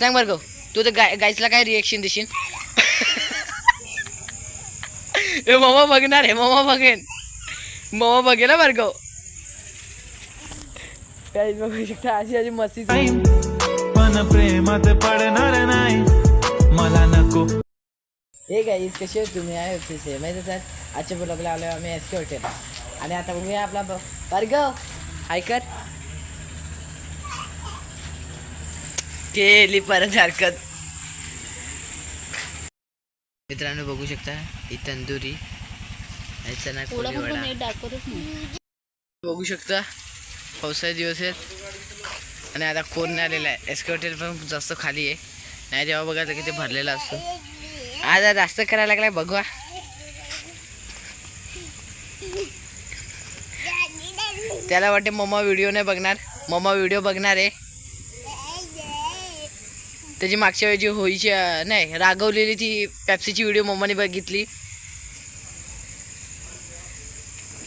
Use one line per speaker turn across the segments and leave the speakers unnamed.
सांग बरं गो. तू तर गाय गायसला काय रिएक्शन देशील? ए मामा बघणार आहे मामा बघेन. मामा बघेल ना बरं गो. काहीच बघू शकता अशी अशी मस्ती
पण प्रेमात पडणार नाही. मला नको.
हे गाईज कसे आहेत तुम्ही? आहे ऑफिस माहिती सर आजच्या ब्लॉगला आलो आम्ही एस के हॉटेल आणि आता बघूया आपला ब- भार्गव ऐकत केली परत हरकत. मित्रांनो बघू शकता ही तंदुरी बघू शकता पावसाचे दिवस आहेत आणि आता कोण नाही आलेला आहे. एस के हॉटेल पण जास्त खाली आहे. नाही तेव्हा बघा किती भरलेला असतो. आज जास्त करायला लागलाय बघवा त्याला वाटते मम्मा व्हिडिओ नाही बघणार. मम्मा व्हिडिओ बघणार आहे. त्याची मागच्या वेळी जी होळीची नाही रागवलेली ती पॅप्सीची व्हिडिओ मम्माने बघितली.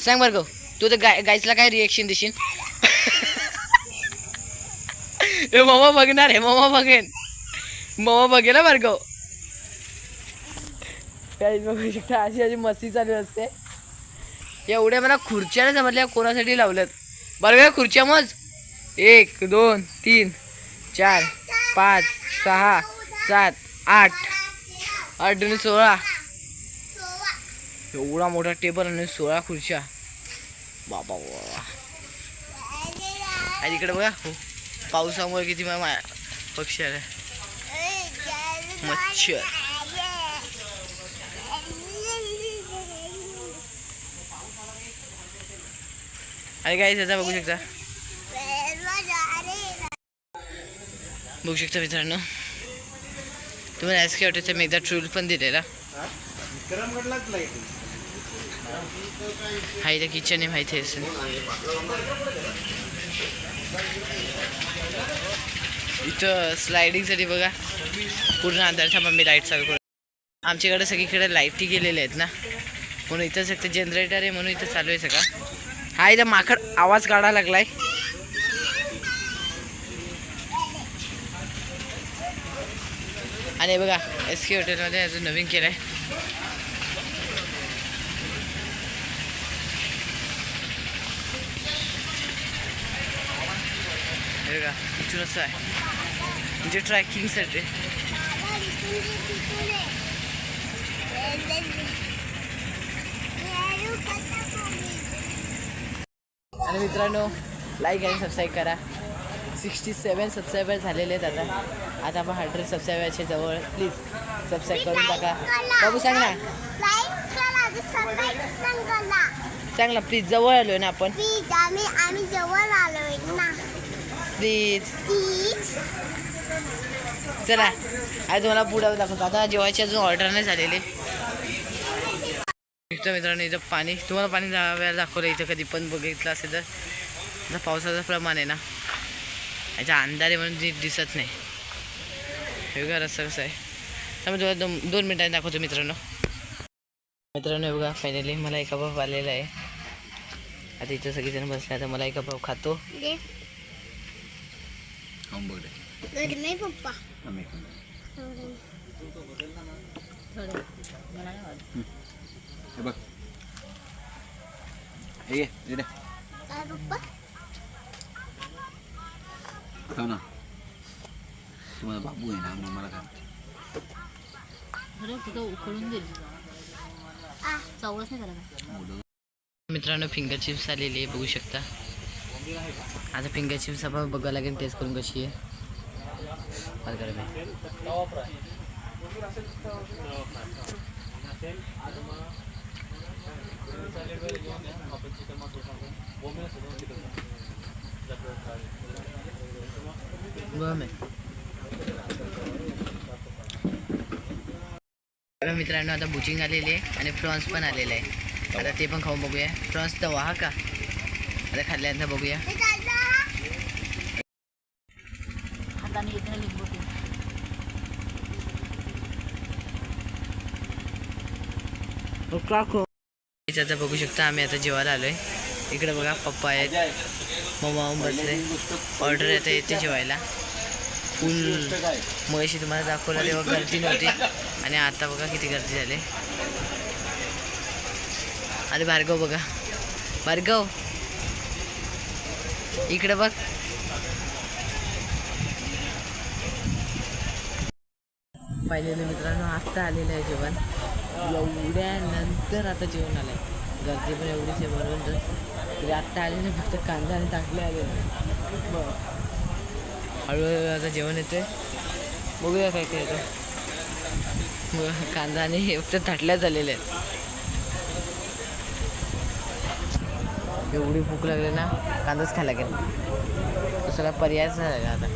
सांग बरं गो तू तर गाय गायचला काय रिएक्शन देशील? ए मम्मा बघणार आहे मम्मा बघेन. मम्मा बघेल ना बरं गो. बघू शकता अशी अशी मस्ती चालू असते. एवढ्या मला खुर्च्या नाही समजल्या कोणासाठी लावल्यात. बरं का खुर्च्या मज. एक दोन तीन चार पाच सहा सात आठ आठ आणि सोळा. एवढा मोठा टेबल आणि सोळा खुर्च्या. बाबा बाबा. आणि इकडे बघा हो. पावसामुळे किती मा- पक्षी आले. मच्छर. आणि काय त्याचा बघू शकता. बघू शकता मित्रांनो. तुम्हाला एस के हॉटेलचा मी एकदा ट्रूल पण दिलेला. हा इथं किचन आहे माहिती असेल इथं स्लायडिंगसाठी बघा. पूर्ण अंधारचा पण मी लाइट चालू करू आमच्याकडे सगळीकडे लाईटी गेलेल्या आहेत ना. म्हणून इथं फक्त जनरेटर आहे म्हणून इथं चालू आहे सगळं. हा इथं माकड आवाज काढायला लागलाय. आणि बघा एस के हॉटेलमध्ये अजून नवीन केलं आहे हे बघा असं आहे. म्हणजे ट्रॅकिंगसाठी आणि मित्रांनो लाईक आणि सबस्क्राईब करा. सिक्स्टी सेवन सबस्क्रायबर झालेले आहेत आता. आता आपण हंड्रेड सबस्क्रायबरच्या जवळ प्लीज सबस्क्राईब करून टाका. बाबू सांग ना. सांग ना प्लीज जवळ आलोय ना आपण.
प्लीज
चला आज तुम्हाला पुढं दाखवतो. आता जेवायची अजून ऑर्डर नाही झालेली. मित्रांनो इथं पाणी. तुम्हाला पाणी वेळा दाखवलं इथं कधी पण बघितलं असेल तर. पावसाचं प्रमाण आहे ना. याच्या अंधारे म्हणून दि दिसत नाही. हे रस्ता कसं आहे. त्यामुळे तुम्हाला दोन दोन मिनिटांनी दाखवतो मित्रांनो. मित्रांनो हे बघा फायनली मला एका भाव आलेला आहे. आता इथं सगळेजण बसले आता मला एका भाव खातो.
पप्पा.
हे बघ. हे ना तुम्हाला बाबू आहे ना मग मला काय
खरं तिथं उकळून दिली
आ.
चवच नाही करायला
मित्रांनो फिंगर चिप्स आलेली आहे बघू शकता. आता फिंगर चिप्स आपण बघावं लागेल टेस्ट करून कशी आहे. बरं करा मी बघा मित्रांनो आता बुचिंग आलेली आहे आणि प्रॉन्स पण आलेले आहे. आता ते पण खाऊन बघूया. प्रॉन्स तर वाहा का? आता खाल्ल्यानंतर बघूया. इथं आता बघू शकता आम्ही आता जेवायला आलोय. इकडे बघा पप्पा आहेत. मम्मा बसले ऑर्डर येते येते जेवायला. फुल मयशी तुम्हाला दाखवला तेव्हा गर्दी नव्हती. आणि आता बघा किती गर्दी झाली. अरे भार्गव बघा. भार्गव इकडे बघ. पाहिलेलं मित्रांनो आत्ता आलेलं आहे जेवण. एवढ्यानंतर आता जेवण आलं आहे गर्दी पण एवढीच आहे म्हणून तर तरी आत्ता आले नाही फक्त कांदा आणि टाकले आले बरं. हळूहळू आता जेवण येते बघूया काय काय येतं. कांदा आणि हे फक्त थाटल्या झालेले आहेत. एवढी भूक लागली ना कांदाच खायला गेला दुसरा पर्यायच नाही आता.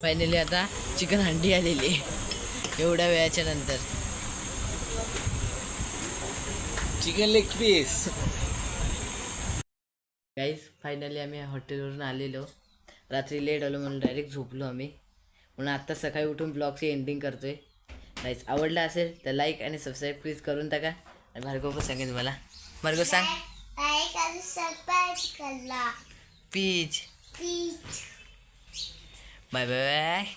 फायनली आता चिकन हंडी आलेली आहे. एवढ्या वेळाच्या नंतर.
Chicken leg piece
guys finally आम्ही हॉटेलवरून आलेलो. रात्री लेट आलो म्हणून डायरेक्ट झोपलो आम्ही. म्हणून आत्ता सकाळी उठून ब्लॉगची एंडिंग करतोय. गाईज आवडला असेल तर लाईक आणि सबस्क्राईब प्लीज करून टाका. आणि भार्गव पण सांगेन मला भार्गव सांग. पीच
प्लीज
बाय बाय बाय